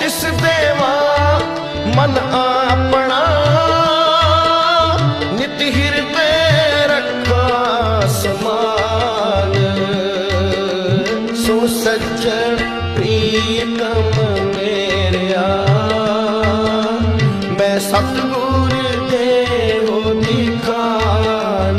ਤਿਸ ਦੇਵਾ ਮਨ ਆਪਣਾ ਨਿਤ ਹਿਰਦੇ ਰੱਖਾ ਸਮਾਨ। ਸੋ ਸੱਚਣ ਪ੍ਰੀਤਮ ਮੇਰਿਆ, ਮੈਂ ਸਤਗੁਰ ਦੇ ਹੋ ਦਿਖਾਨ